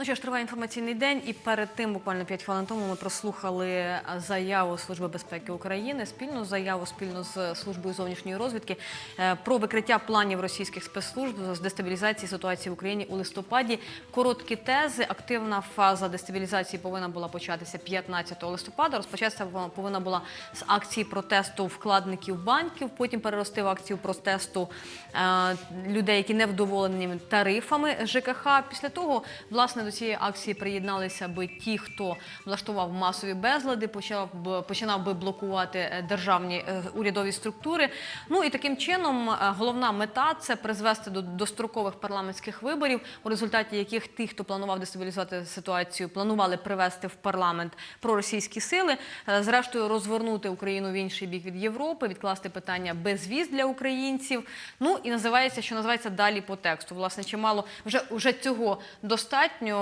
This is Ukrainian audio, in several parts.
Ну що ж, триває інформаційний день, і перед тим, буквально 5 хвилин тому, ми прослухали заяву Служби безпеки України, спільну заяву спільно з службою зовнішньої розвідки е, про викриття планів російських спецслужб з дестабілізації ситуації в Україні у листопаді. Короткі тези. Активна фаза дестабілізації повинна була початися 15 листопада. Розпочатися повинна була з акції протесту вкладників банків. Потім перерости в акцію протесту е, людей, які не вдоволені тарифами ЖКХ. Після того, власне, до цієї акції приєдналися би ті, хто влаштував масові безлади, почав б- починав би блокувати е, державні е, урядові структури. Ну і таким чином е, головна мета це призвести до дострокових парламентських виборів, у результаті яких ті, хто планував дестабілізувати ситуацію, планували привести в парламент проросійські сили, зрештою розвернути Україну в інший бік від Європи, відкласти питання безвіз для українців. Ну і називається, що називається далі по тексту. Власне, чимало вже, вже цього достатньо,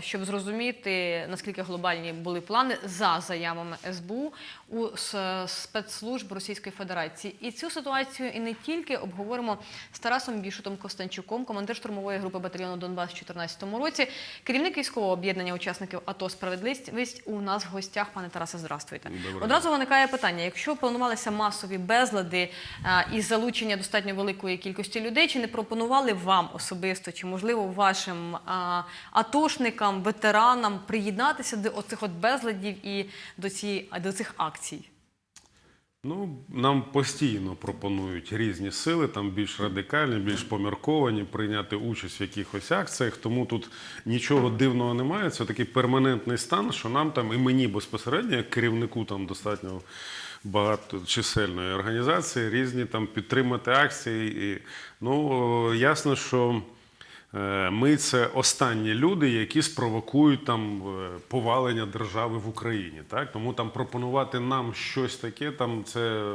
щоб зрозуміти наскільки глобальні були плани за заявами СБУ у спецслужб Російської Федерації. І цю ситуацію і не тільки обговоримо з Тарасом Бішутом Костанчуком, командир штурмової групи батальйону Донбас у 2014 році, керівник військового об'єднання учасників АТО Справедливість у нас в гостях. Пане Тарасе, здравствуйте. Доброго Одразу виникає питання: якщо планувалися масові безлади і залучення достатньо великої кількості людей, чи не пропонували вам особисто, чи можливо вашим атошникам, ветеранам приєднатися до оцих от безладів і до цієї до цих акцій? Ну, нам постійно пропонують різні сили, там більш радикальні, більш помірковані, прийняти участь в якихось акціях. Тому тут нічого дивного немає. Це такий перманентний стан, що нам там і мені безпосередньо, як керівнику там достатньо багаточисельної організації, різні там підтримати акції. І, ну, ясно, що. Е, Ми це останні люди, які спровокують там е, повалення держави в Україні. Так? Тому там пропонувати нам щось таке, там це,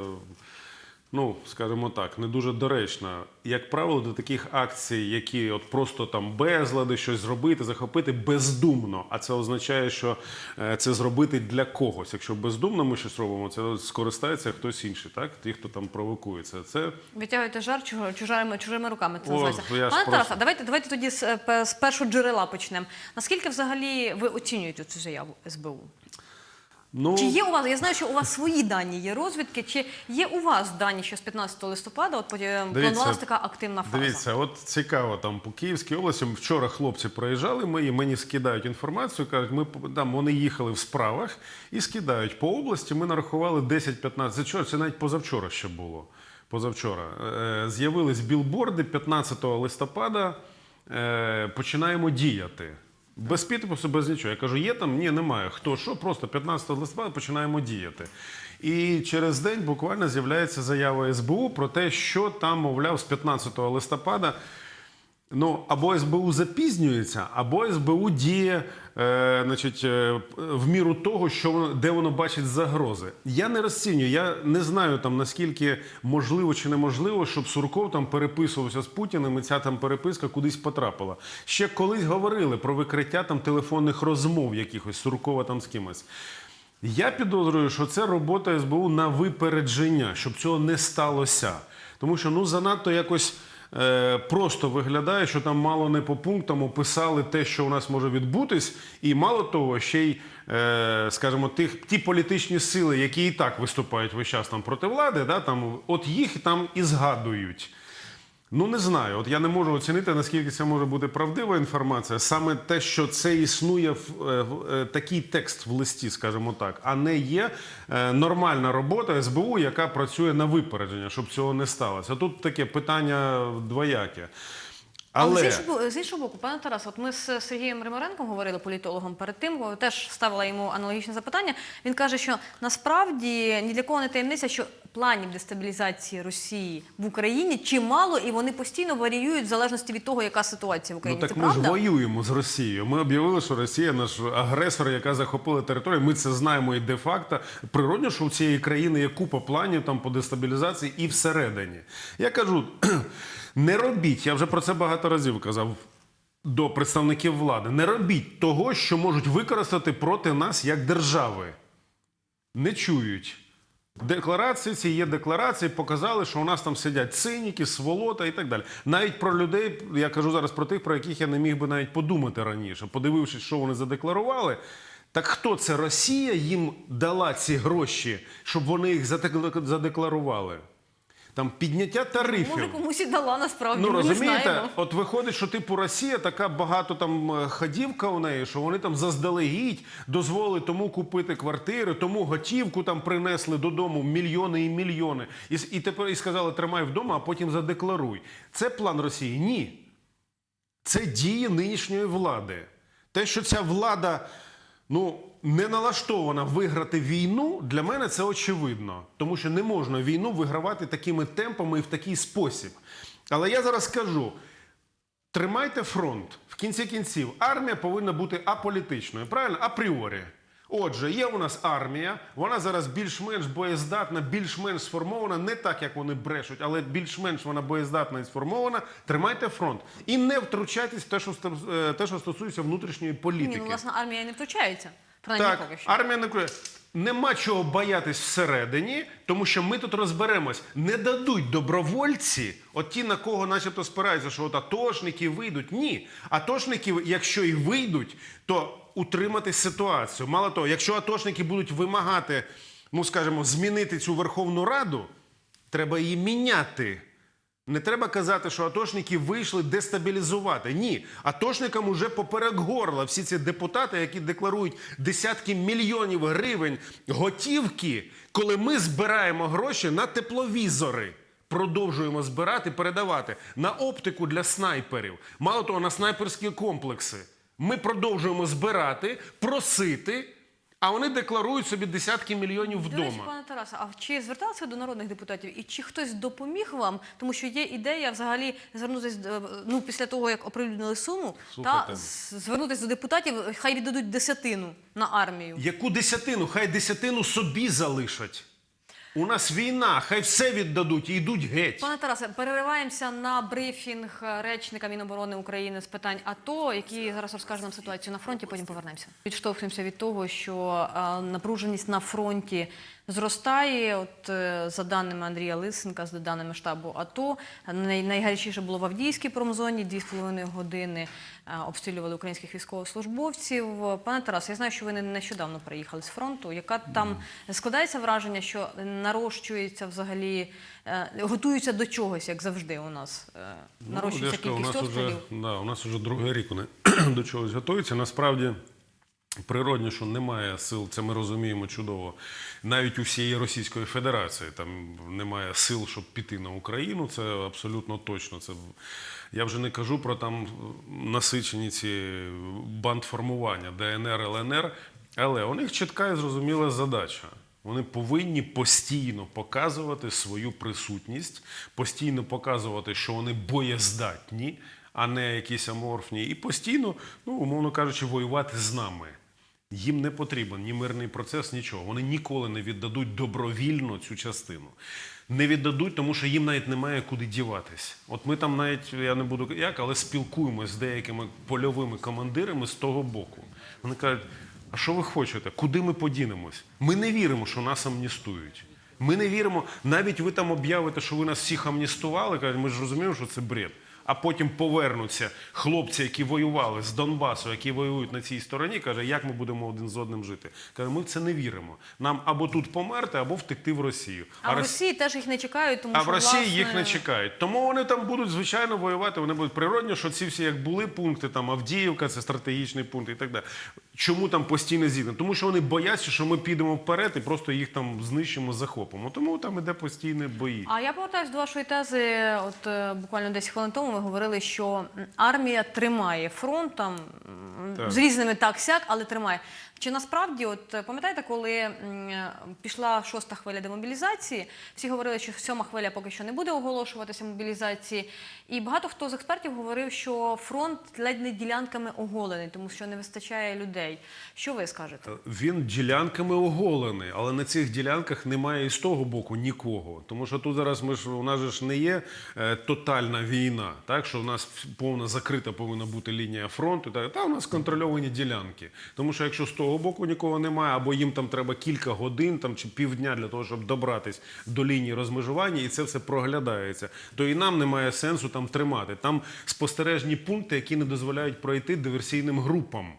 ну, скажімо так, не дуже доречно. Як правило, до таких акцій, які от просто там безлади, щось зробити, захопити бездумно. А це означає, що е, це зробити для когось. Якщо бездумно ми щось робимо, це скористається хтось інший, так? Ті, хто там провокує це. Це Витягуєте жар чужо- чужими, чужими руками. Це О, називається. Пане просто- Тарасе, давайте, давайте тоді з, е, з першого джерела почнемо. Наскільки взагалі ви оцінюєте цю заяву СБУ? Ну, Чи є у вас? Я знаю, що у вас свої дані є розвідки. Чи є у вас дані, що з 15 листопада от потім планувалася така активна фаза? Дивіться, от цікаво, там по Київській області вчора хлопці проїжджали мої, мені скидають інформацію, кажуть, ми там вони їхали в справах і скидають по області. Ми нарахували 10-15. Це чого? Це навіть позавчора ще було. Позавчора Е, з'явились білборди 15 листопада. Е, починаємо діяти. Без підпису, без нічого. Я кажу, є там? Ні, немає. Хто що? Просто 15 листопада починаємо діяти. І через день буквально з'являється заява СБУ про те, що там, мовляв, з 15 листопада. Ну, або СБУ запізнюється, або СБУ діє е, значить, е, в міру того, що воно, де воно бачить загрози. Я не розцінюю, я не знаю там наскільки можливо чи неможливо, щоб Сурков там переписувався з Путіним, і ця там переписка кудись потрапила. Ще колись говорили про викриття там телефонних розмов якихось Суркова там з кимось. Я підозрюю, що це робота СБУ на випередження, щоб цього не сталося. Тому що ну занадто якось просто виглядає, що там мало не по пунктам описали те, що у нас може відбутись, і мало того, ще й, е, скажімо, тих ті політичні сили, які і так виступають весь час там проти влади, да, там, от їх там і згадують. Ну не знаю. От я не можу оцінити, наскільки це може бути правдива інформація. Саме те, що це існує в, е, е, такий текст в листі, скажімо так, а не є е, нормальна робота СБУ, яка працює на випередження, щоб цього не сталося. Тут таке питання двояке. Але, Але, з, іншого, з іншого боку, пане Тарас, от ми з Сергієм Римаренком говорили політологом перед тим, теж ставила йому аналогічне запитання. Він каже, що насправді ні для кого не таємниця, що планів дестабілізації Росії в Україні чимало, і вони постійно варіюють в залежності від того, яка ситуація в ну Україні. так Це ми правда? ж воюємо з Росією. Ми об'явили, що Росія наш агресор, яка захопила територію. Ми це знаємо і де-факто. Природно, що у цієї країни є купа планів там по дестабілізації і всередині. Я кажу, не робіть, я вже про це багато разів казав. До представників влади не робіть того, що можуть використати проти нас як держави. Не чують. Декларації ці є декларації, показали, що у нас там сидять циніки, сволота і так далі. Навіть про людей, я кажу зараз про тих, про яких я не міг би навіть подумати раніше, подивившись, що вони задекларували. Так хто це Росія їм дала ці гроші, щоб вони їх задекларували? Там підняття тарифів. Може, комусь і дала насправді. Ну ми не розумієте, знаємо. от виходить, що типу Росія така багато там е, ходівка у неї, що вони там заздалегідь дозволили тому купити квартири, тому готівку там принесли додому мільйони і мільйони. І, і тепер і сказали, тримай вдома, а потім задекларуй. Це план Росії? Ні. Це дії нинішньої влади. Те, що ця влада ну, не налаштована виграти війну, для мене це очевидно. Тому що не можна війну вигравати такими темпами і в такий спосіб. Але я зараз скажу: тримайте фронт. В кінці кінців, армія повинна бути аполітичною, правильно? Апріорі. Отже, є у нас армія, вона зараз більш-менш боєздатна, більш-менш сформована, не так, як вони брешуть, але більш-менш вона боєздатна і сформована. Тримайте фронт. І не втручайтесь в те, що, е, те, що стосується внутрішньої політики. Ні, ну, власне, армія не втручається. Принаймні Так, поки що. армія не крує. Нема чого боятись всередині, тому що ми тут розберемось. Не дадуть добровольці, от ті, на кого начебто спираються, що от атошники вийдуть. Ні. Атошники, якщо і вийдуть, то утримати ситуацію. Мало того, якщо атошники будуть вимагати, ну скажімо, змінити цю Верховну Раду, треба її міняти. Не треба казати, що атошники вийшли дестабілізувати. Ні, атошникам уже поперек горла всі ці депутати, які декларують десятки мільйонів гривень готівки, коли ми збираємо гроші на тепловізори. Продовжуємо збирати, передавати на оптику для снайперів. Мало того, на снайперські комплекси. Ми продовжуємо збирати, просити, а вони декларують собі десятки мільйонів До речі, вдома. пане Тарасе, а чи зверталися до народних депутатів і чи хтось допоміг вам? Тому що є ідея взагалі звернутися е, ну після того, як оприлюднили суму, Слухайте. та звернутися до депутатів, хай віддадуть десятину на армію. Яку десятину? Хай десятину собі залишать. У нас війна, хай все віддадуть і йдуть геть. Пане Тарасе, перериваємося на брифінг речника Міноборони України з питань АТО, який зараз розкаже нам ситуацію на фронті. Потім повернемося. Відштовхнемося від того, що е, напруженість на фронті зростає. От е, за даними Андрія Лисенка, за даними штабу АТО, найгарячіше було в Авдіївській промзоні. Дві з половиною години е, обстрілювали українських військовослужбовців. Пане Тарасе, я знаю, що ви не- нещодавно приїхали з фронту. Яка там складається враження, що нарощується взагалі, е, готуються до чогось, як завжди у нас е, нарощується Ну, кількість у нас. Уже, да, у нас вже другий рік вони до чогось готуються. Насправді. Природно, що немає сил, це ми розуміємо чудово. Навіть у всієї Російської Федерації там немає сил, щоб піти на Україну. Це абсолютно точно. Це я вже не кажу про там насичені ці бандформування ДНР, ЛНР, але у них чітка і зрозуміла задача. Вони повинні постійно показувати свою присутність, постійно показувати, що вони боєздатні, а не якісь аморфні, і постійно, ну умовно кажучи, воювати з нами. Їм не потрібен ні мирний процес, нічого. Вони ніколи не віддадуть добровільно цю частину. Не віддадуть, тому що їм навіть немає куди діватись. От ми там навіть, я не буду як, але спілкуємося з деякими польовими командирами з того боку. Вони кажуть, а що ви хочете? Куди ми подінемось? Ми не віримо, що нас амністують. Ми не віримо, навіть ви там об'явите, що ви нас всіх амністували, кажуть, ми ж розуміємо, що це бред. А потім повернуться хлопці, які воювали з Донбасу, які воюють на цій стороні, каже, як ми будемо один з одним жити. Каже, ми в це не віримо. Нам або тут померти, або втекти в Росію. А в Рос- Росії теж їх не чекають, тому а що в Росії власне, їх не чекають. Тому вони там будуть звичайно воювати. Вони будуть природні, що ці всі як були пункти, там Авдіївка, це стратегічний пункт і так далі. Чому там постійне зіткнення? Тому що вони бояться, що ми підемо вперед і просто їх там знищимо, захопимо. Тому там іде постійні бої. А я повертаюся до вашої тези. От е, буквально 10 хвилин тому ви говорили, що армія тримає фронт там Так. з різними так сяк, але тримає. Чи насправді, от е, пам'ятаєте, коли е, пішла шоста хвиля демобілізації, всі говорили, що сьома хвиля поки що не буде оголошуватися мобілізації, і багато хто з експертів говорив, що фронт ледь не ділянками оголений, тому що не вистачає людей. Що ви скажете? Він ділянками оголений, але на цих ділянках немає і з того боку нікого. Тому що тут зараз ми ж у нас ж не є е, тотальна війна, так що у нас повна закрита повинна бути лінія фронту. Так, та у нас контрольовані ділянки. Тому що якщо з того того боку нікого немає, або їм там треба кілька годин там, чи півдня для того, щоб добратись до лінії розмежування, і це все проглядається. То і нам немає сенсу там тримати. Там спостережні пункти, які не дозволяють пройти диверсійним групам.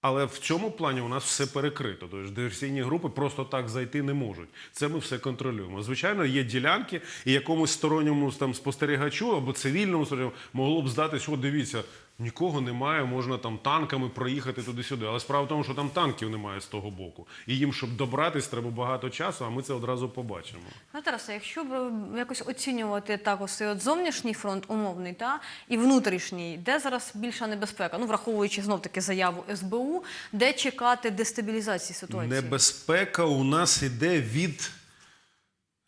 Але в цьому плані у нас все перекрито. Тобто диверсійні групи просто так зайти не можуть. Це ми все контролюємо. Звичайно, є ділянки, і якомусь сторонньому там спостерігачу або цивільному могло б здати, що дивіться, нікого немає, можна там танками проїхати туди-сюди. Але справа в тому, що там танків немає з того боку. І їм, щоб добратись, треба багато часу, а ми це одразу побачимо. Ну, Тарасе, якщо б якось оцінювати так ось от зовнішній фронт умовний та і внутрішній, де зараз більша небезпека? Ну враховуючи знов таки заяву СБУ, де чекати дестабілізації ситуації? Небезпека у нас іде від.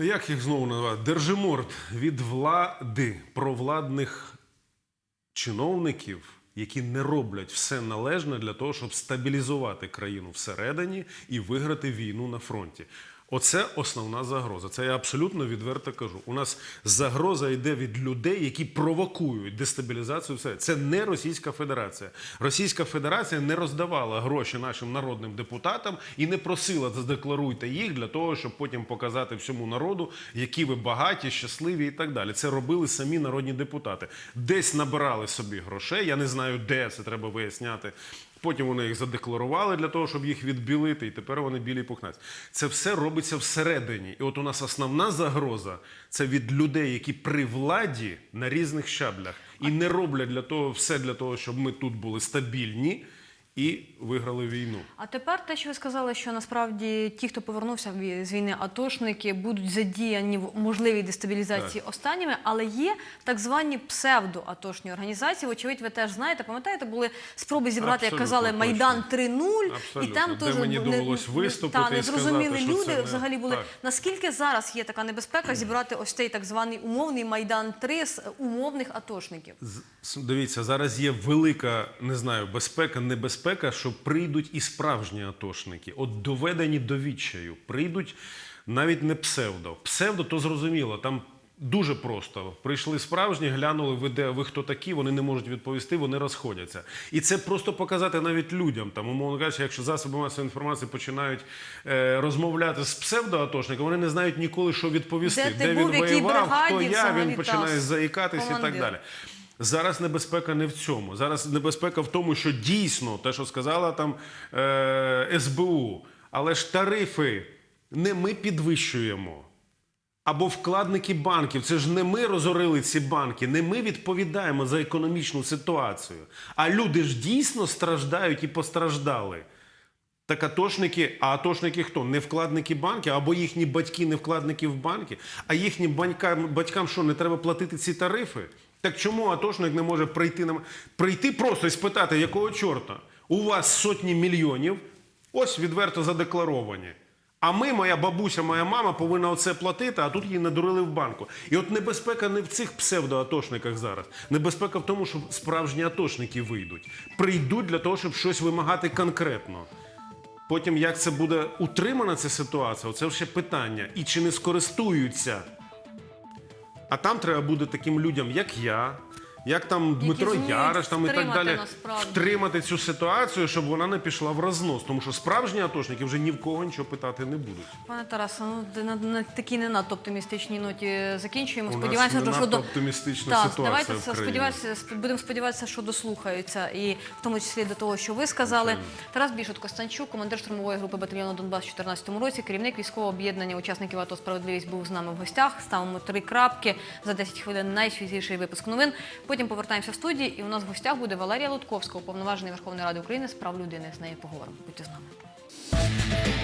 Як їх знову називати? Держиморд від влади, провладних чиновників, які не роблять все належне для того, щоб стабілізувати країну всередині і виграти війну на фронті. Оце основна загроза. Це я абсолютно відверто кажу. У нас загроза йде від людей, які провокують дестабілізацію. Все це не Російська Федерація. Російська Федерація не роздавала гроші нашим народним депутатам і не просила задекларуйте їх для того, щоб потім показати всьому народу, які ви багаті, щасливі і так далі. Це робили самі народні депутати. Десь набирали собі грошей. Я не знаю, де це треба виясняти. Потім вони їх задекларували для того, щоб їх відбілити, і тепер вони білі і. Це все робиться всередині. І от у нас основна загроза це від людей, які при владі на різних щаблях і не роблять для того все для того, щоб ми тут були стабільні і виграли війну. А тепер те, що ви сказали, що насправді ті, хто повернувся з війни, атошники, будуть задіяні в можливій дестабілізації останніми, але є так звані псевдоатошні організації. Вочевидь, ви теж знаєте, пам'ятаєте, були спроби зібрати, як казали, точно. Майдан 3.0, і там теж мені довелось не- виступити та, і не зрозуміли люди не- взагалі були. Так. Наскільки зараз є така небезпека зібрати ось цей так званий умовний Майдан 3 з умовних атошників? З- Дивіться, зараз є велика, не знаю, безпека, небезпека, що прийдуть і справжні атошники, от доведені до відчаю. Прийдуть навіть не псевдо. Псевдо то зрозуміло, там. Дуже просто прийшли справжні, глянули, ви де ви хто такі, вони не можуть відповісти, вони розходяться. І це просто показати навіть людям. Там, умовно кажучи, якщо засоби масової інформації починають е, розмовляти з псевдоатошником, вони не знають ніколи, що відповісти. Де ти він якій воював, хто я, він починає та, заїкатись і так далі. Зараз небезпека не в цьому. Зараз небезпека в тому, що дійсно те, що сказала там е, СБУ, але ж тарифи не ми підвищуємо. Або вкладники банків. Це ж не ми розорили ці банки, не ми відповідаємо за економічну ситуацію. А люди ж дійсно страждають і постраждали. Так атошники, а атошники хто? Не вкладники банки, або їхні батьки не вкладники в банки, а їхнім банькам, батькам що, не треба платити ці тарифи? Так чому атошник не може прийти на прийти просто і спитати, якого чорта? У вас сотні мільйонів, ось відверто задекларовані. А ми, моя бабуся, моя мама повинна оце платити, а тут її надурили в банку. І от небезпека не в цих псевдоатошниках зараз. Небезпека в тому, що справжні атошники вийдуть. Прийдуть для того, щоб щось вимагати конкретно. Потім, як це буде утримана ця ситуація, це ще питання. І чи не скористуються? А там треба буде таким людям, як я, як там Дмитро зуміють Яриш там і так далі, насправді. втримати цю ситуацію, щоб вона не пішла в рознос. Тому що справжні атошники вже ні в кого нічого питати не будуть. Пане Тарасе, ну на, на такій не надто оптимістичній ноті закінчуємо. Сподіваємося, що до оптимістична Так, ситуація давайте в сподіватися, будемо сподіватися, що дослухаються, і в тому числі до того, що ви сказали. Тарас Бішот Костанчук, командир штурмової групи батальйону Донбас у 2014 році, керівник військового об'єднання учасників АТО Справедливість був з нами в гостях. Ставимо три крапки за 10 хвилин. Найсвіжіший випуск новин. Потім повертаємося в студії, і у нас в гостях буде Валерія Лутковська, уповноважений Верховної Ради України з прав людини. З нею поговоримо. Будьте з нами.